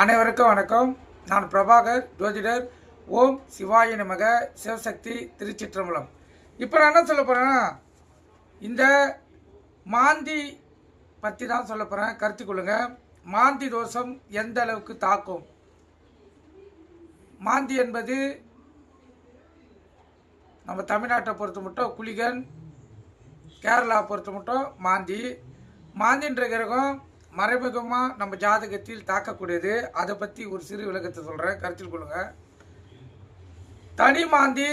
அனைவருக்கும் வணக்கம். நான் பிரபாகர் ஜோதிடர். ஓம் சிவாய நமக. சிவசக்தி திருச்சிற்றம்பலம். இப்போ நான் என்ன சொல்ல போகிறேன்னா இந்த மாந்தி பற்றி தான் சொல்ல போகிறேன் கருத்து கொள்ளுங்க. மாந்தி தோஷம் எந்த அளவுக்கு தாக்கும்? மாந்தி என்பது நம்ம தமிழ்நாட்டை பொறுத்த மட்டும் குளிகன் கேரளா பொறுத்த மட்டும் மாந்தி. மாந்தின்ற கிரகம் மறைமுகமாக நம்ம ஜாதகத்தில் தாக்கக்கூடியது அதை பற்றி ஒரு சிறு விளக்கத்தை சொல்கிறேன் கருத்தில் கொள்ளுங்கள் தனி மாந்தி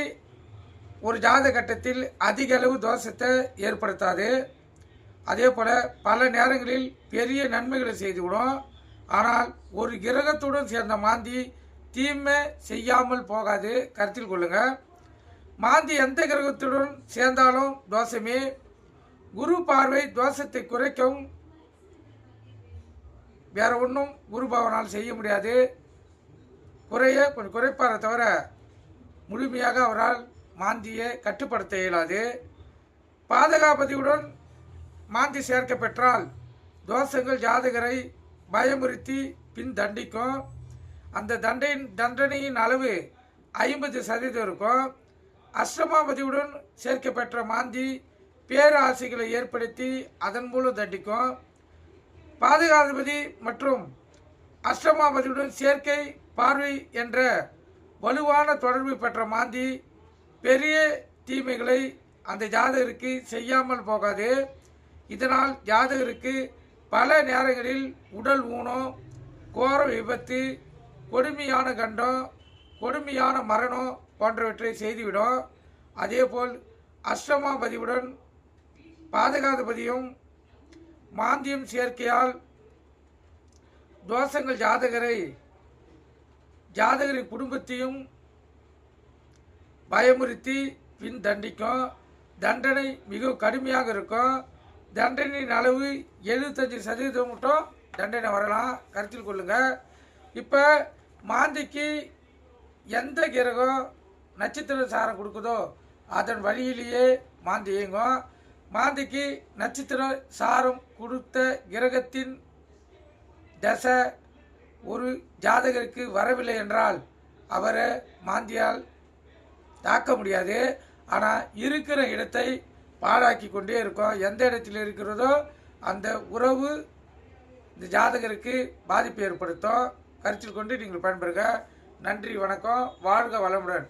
ஒரு ஜாதக கட்டத்தில் அதிக அளவு தோஷத்தை ஏற்படுத்தாது. அதே போல் பல நேரங்களில் பெரிய நன்மைகளை செய்துவிடும். ஆனால் ஒரு கிரகத்துடன் சேர்ந்த மாந்தி தீமை செய்யாமல் போகாது. கருத்தில் கொள்ளுங்கள் மாந்தி எந்த கிரகத்துடன் சேர்ந்தாலும் தோஷமே. குரு பார்வை தோஷத்தை குறைக்கும். வேற ஒன்றும் குரு பவனால் செய்ய முடியாது. குறைய கொஞ்சம் குறைப்பாரை தவிர முழுமையாக அவரால் மாந்தியை கட்டுப்படுத்த இயலாது. பாதகாபதியுடன் மாந்தி சேர்க்க பெற்றால் தோஷங்கள் ஜாதகரை பயமுறுத்தி பின் தண்டிக்கும். அந்த தண்டையின் தண்டனையின் அளவு ஐம்பது சதவீதம் இருக்கும். அஷ்டமாபதியுடன் சேர்க்க பெற்ற மாந்தி பேராசைகளை ஏற்படுத்தி அதன் மூலம் தண்டிக்கும். பாதுகாதிபதி மற்றும் அஷ்டமாபதியுடன் சேர்க்கை பார்வை என்ற வலுவான தொடர்பு பெற்ற மாந்தி பெரிய தீமைகளை அந்த ஜாதகருக்கு செய்யாமல் போகாது. இதனால் ஜாதகருக்கு பல நேரங்களில் உடல் ஊனம் கோர விபத்து கொடுமையான கண்டம் கொடுமையான மரணம் போன்றவற்றை செய்துவிடும். அதேபோல் அஷ்டமாபதியுடன் பாதகாதிபதியும் மாந்தியம் சேர்க்கையால் தோஷங்கள் ஜாதகரை ஜாதகரின் குடும்பத்தையும் பயமுறுத்தி பின் தண்டிக்கும். தண்டனை மிகவும் கடுமையாக இருக்கும். தண்டனையின் அளவு எழுபத்தஞ்சு சதவீதம் மட்டும் தண்டனை வரலாம். கருத்தில் கொள்ளுங்கள் இப்போ மாந்திக்கு எந்த கிரகம் நட்சத்திர சாரம் கொடுக்குதோ அதன் வழியிலேயே மாந்தி இயங்கும். மாந்திக்கு நட்சத்திர சாரம் கொடுத்த கிரகத்தின் தசை ஒரு ஜாதகருக்கு வரவில்லை என்றால் அவரை மாந்தியால் தாக்க முடியாது. ஆனால் இருக்கிற இடத்தை பாழாக்கி கொண்டே இருக்கும். எந்த இடத்தில் இருக்கிறதோ அந்த உறவு இந்த ஜாதகருக்கு பாதிப்பு ஏற்படுத்தும். கருத்தில் கொண்டு நீங்கள் பயன்பெறுங்க நன்றி வணக்கம். வாழ்க வளமுடன்.